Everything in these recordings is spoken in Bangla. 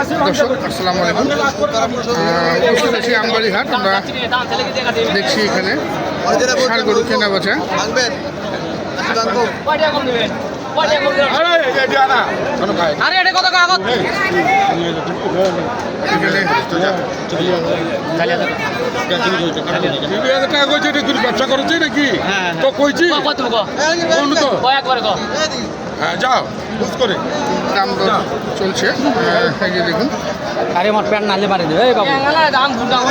দর্শক আসসালামু আলাইকুম। আহ, উপস্থিত আছি আমবাড়ি আমরা দেখছি এখানে ষাড় গরু কেনা বেচা। ব্যবসা করছিস নাকি? তো কইছি। হ্যাঁ যাও বুঝ করে। দাম চলছে। এই যে দেখুন। আরে আমার প্যান্ট নালে মারি দেবে এই বাবু। দাম দাম দাম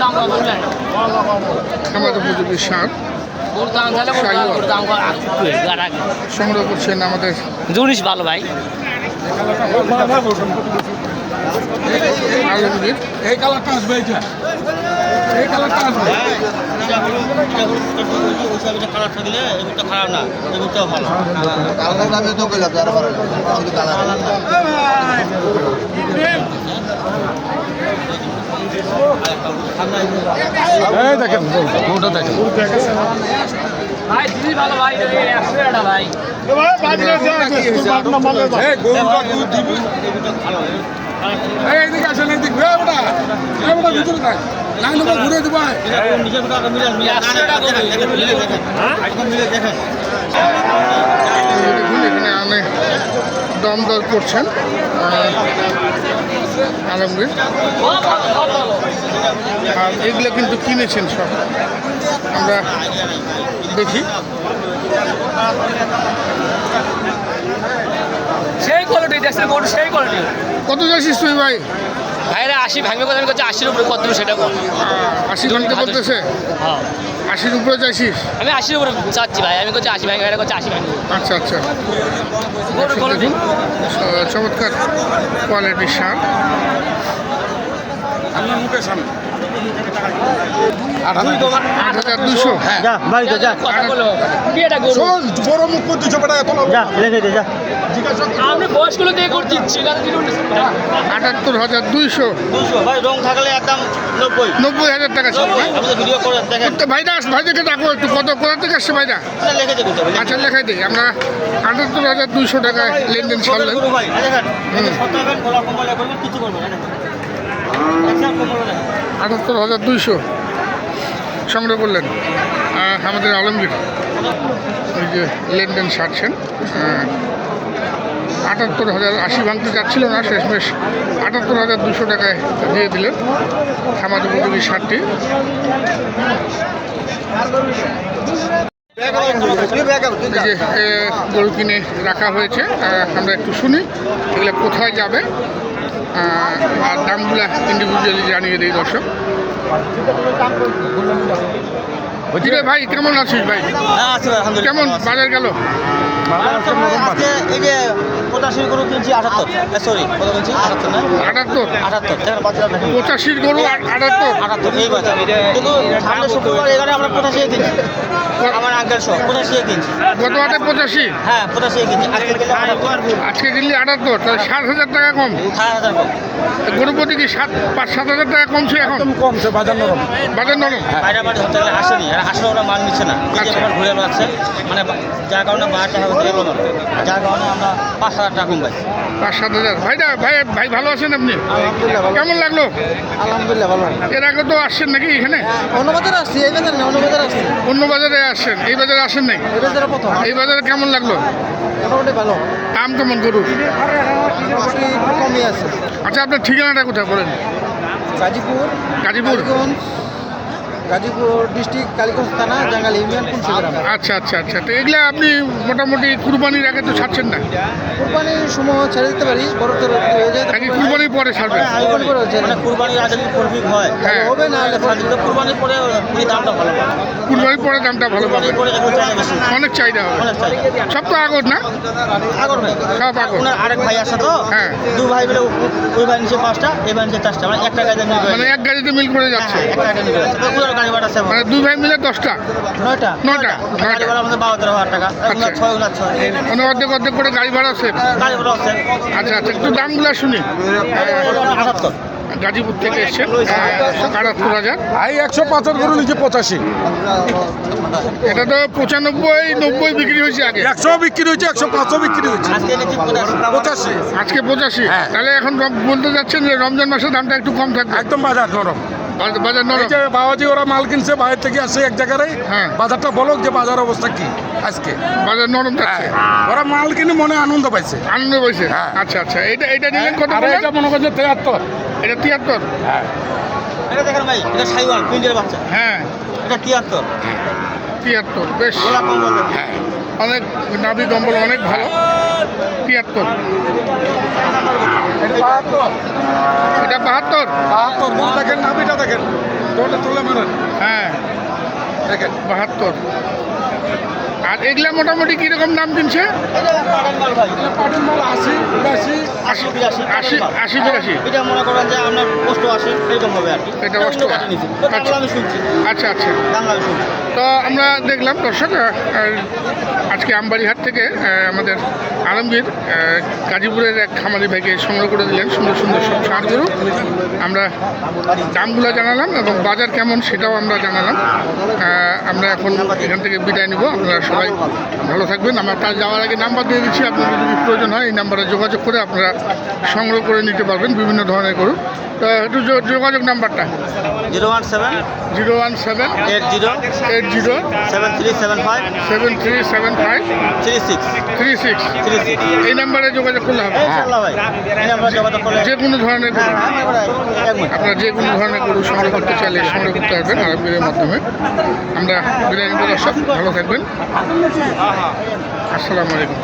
দাম দাম তাহলে দাম গাড়া সংগ্রহ করছেন আমাদের জিনিস ভালো ভাই। এই কালারটা আসবে এইটা। এই কালারটা আসবে খারাপ না ভালো। এই দেখেন ওটা দেখেন। ভাই জিনিস ভালো ভাই একশো টাকা ভাই। এই গরুটা দুধ দিবি। এই এদিকে আসেন এদিকে। এই ওটা এই ওটা ভিতরে থাক। লাইন উপর ঘুরে দিবা এই যে দেখুন এখানে আনে দম দর করছেন আলমগীর। আর এগুলো কিন্তু কিনেছেন সব। আমরা দেখি। সেই দেখছেন কোন সেই কোয়ালিটি কত যাচ্ছিস তুই ভাই? ভাইরা আশি ভাঙবে কথা করছে আশির উপরে কত সেটা আহ, আশি ঘণ্টা করতেছে হ্যাঁ। আশির উপরে চাইছিস আমি আশির উপরে চাচ্ছি ভাই আমি করছি আশি ভাঙবে ভাইরা করছে আশি ভাঙবে। আচ্ছা আচ্ছা। গরু কোয়ালিটি চমৎকার। কোয়ালিটির সার। মুখের সামনে। হ্যাঁ। টাকা আটাত্তর হাজার দুইশো। দুশো ভাই রং থাকলে একদম নব্বই। নব্বই হাজার টাকা ছিল। ভাই ভিডিও করে দেখেন। তো ভাইটা আস ভাইটাকে ডাকো একটু কত কোথা থেকে আসছে তো আচ্ছা লেখাই দিই। আমরা আটাত্তর হাজার দুইশো টাকায় লেনদেন সারলেন আটাত্তর হাজার দুইশো। সংগ্রহ করলেন আমাদের আলমগীর ওই যে লেনদেন সারছেন আটাত্তর হাজার আশি ভাঙতে যাচ্ছিল না, শেষমেশ আটাত্তর হাজার দুশো টাকায় দিয়ে দিলেন খামার উপযোগী সারটি। গরু কিনে রাখা হয়েছে আমরা একটু শুনি, এগুলো কোথায় যাবে? আর দামগুলো ইন্ডিভিজুয়ালি জানিয়ে দিই দর্শক। বলছি রে ভাই কেমন আছিস ভাই? হ্যাঁ কেমন বাজার গেল? গরু কিনছি আটাত্তর সরি কত কিনছি? আটাত্তর না? আটাত্তর? আটাত্তর দেখেন বাচ্চারা দেখেন। পঁচাশির গরু আট- আটাত্তর? আটাত্তর এই বাচ্চা। কিন্তু সামনে শুক্রবার এখানে আমরা পঁচাশি কিনছি। আমার আঙ্কেল সহ পঁচাশি কিনছি। গত হাটে পঁচাশি? হ্যাঁ পঁচাশি কিনছি। আজকে গেলে আটাত্তর। কিনলি আটাত্তর তাহলে সাত হাজার টাকা কম। সাত হাজার কম। গরু প্রতি কি সাত পাঁচ সাত হাজার টাকা কমছে এখন? কমছে বাজার নরম। বাজার নরম? বাইরে বাড়ি ধরতে আসেনি। আর আসলে ওরা মাল নিচ্ছে না। এই যে আচ্ছা। একবার ঘুরে বেড়াচ্ছে মানে যার কারণে বারো টাকা হতে গেল না যার কারণে আমরা পাঁচ হাজার টাকা কম পাইছি। পাঁচ সাত হাজার। ভাইটা ভাই ভাই ভালো আছেন আপনি? আলহামদুলিল্লাহ কেমন লাগল? আলহামদুলিল্লাহ ভালো। এর আগে তো আসছেন নাকি এখানে? অন্য বাজারে আসছি এই বাজার না অন্য বাজারে আসছি। অন্য বাজারে আসছেন এই বাজারে আসেন নাই? এই বাজারে প্রথম। এই বাজারে কেমন লাগল? মোটামুটি ভালো। দাম কেমন গরুর? কমই আছে। আচ্ছা আপনার ঠিকানাটা কোথায় বলেন? গাজীপুর গাজীপুর। গাজীপুর ডিস্ট্রিক্ট কালীগঞ্জ থানা জাঙ্গাল ইউনিয়ন কুলসিগ্রাম আচ্ছা আচ্ছা আচ্ছা। তো এগুলা আপনি মোটামুটি কুরবানির আগে তো ছাড়ছেন না? কুরবানির সময় ছেড়ে দিতে পারি বড় তোর হয়ে যায় নাকি কুরবানির পরে ছাড়বেন? কুরবানি করে হচ্ছে মানে কুরবানির আগে প্রফিট হয় হ্যাঁ। হবে না হলে কুরবানির পরে দামটা ভালো পাবে কুরবানির পরে দামটা ভালো পরে বেশি। অনেক চাহিদা হবে। অনেক সব তো আগর না? আগর ভাই। সব আগর। আরেক ভাই আছে তো? হ্যাঁ। দু ভাই মিলে ওই ভাই নিচে পাঁচটা এই ভাই নিচে চারটা মানে একটা গাড়িতে মিলবে মানে এক গাড়িতে মিল করে যাচ্ছে। হ্যাঁ, একটা গাড়িতে মানে দুই ভাই মিলে দশটা? নয়টা। নয়টা, গাড়ি ভাড়া আমাদের বারো তেরো হাজার টাকা আচ্ছা। ছয় ওগুলো ছয়। মানে অর্ধেক অর্ধেক করে গাড়ি ভাড়া আছে? গাড়ি ভাড়া হচ্ছে আচ্ছা আচ্ছা একটু দামগুলো শুনি। আটাত্তর। গাজীপুর থেকে এসছেন। আটাত্তর হাজার এই একশো পাঁচের গরু নিচে পঁচাশি। এটা তো পঁচানব্বই নব্বই বিক্রি হয়েছে আগে। একশো বিক্রি হয়েছে একশো পাঁচশো বিক্রি হয়েছে। আজকে পঁচাশি। আজকে পঁচাশি? হ্যাঁ। তাহলে এখন বলতে যাচ্ছেন যে রমজান মাসে দামটা একটু কম থাকবে। একদম বাজার নরম। বাজার- বাজার এই নরম যে বাবাজি ওরা মাল কিনছে বাইরে থেকে আসছে এক জায়গায়। হ্যাঁ। বাজারটা বলো যে বাজার অবস্থা কি আজকে। বাজার নরম থাকছে হ্যাঁ। ওরা মাল কিনে মনে আনন্দ পাইছে। আনন্দ পাইছে। হ্যাঁ। আচ্ছা আচ্ছা। এটা এটা নিলেন কত আর এটা মনে করছে তেহাত্তর এটা তিয়াত্তর? এটা দেখেন ভাই এটা সাইওয়াল পিন্ডের বাচ্চা। হ্যাঁ। এটা তিয়াত্তর। তিয়াত্তর বেশ। হ্যাঁ। অনেক নাভি কম্বল অনেক ভালো। তিয়াত্তর এটা বাহাত্তর। বাহাত্তর? গরু দেখেন এটা দেখেন। তোলে তুলে মারেন। হ্যাঁ। দেখেন। বাহাত্তর। আর এগুলা মোটামুটি কীরকম দাম কিনছে? আশি আশি বিরাশি। এটা মনে করেন যে আপনার কষ্ট আসে এরকম হবে আর কি। এটা কষ্ট তো আচ্ছা। আমি শুনছি। আচ্ছা আচ্ছা। আমি শুনছি। তো আমরা দেখলাম দর্শক আজকে আমবাড়িহাট থেকে আমাদের আলমগীর গাজীপুরের এক খামারি ভাইকে সংগ্রহ করে দিলেন। সুন্দর সুন্দর সব গরু। আমরা দামগুলো জানালাম এবং বাজার কেমন সেটাও আমরা জানালাম। আমরা এখন এখান থেকে বিদায় নিব। আপনারা সবাই ভালো থাকবেন। আমার কাজ যাওয়ার আগে নাম্বার দিয়ে দিচ্ছি। আপনাদের যদি প্রয়োজন হয় এই নাম্বারে যোগাযোগ করে আপনারা সংগ্রহ করে নিতে পারবেন বিভিন্ন ধরনের গরু। তো একটু যোগাযোগ নাম্বারটা। Zero one seven zero one seven eight zero eight zero seven three seven five seven three seven five three six three six three six এই নাম্বারে যোগাযোগ করলে হবে। যে কোনো ধরনের আপনারা যে কোনো ধরনের গরু সংগ্রহ করতে চাইলে সংগ্রহ করতে পারবেন আরবের মাধ্যমে। আমরা বিদায় নিব দর্শক ভালো থাকবেন। আসসালামু আলাইকুম।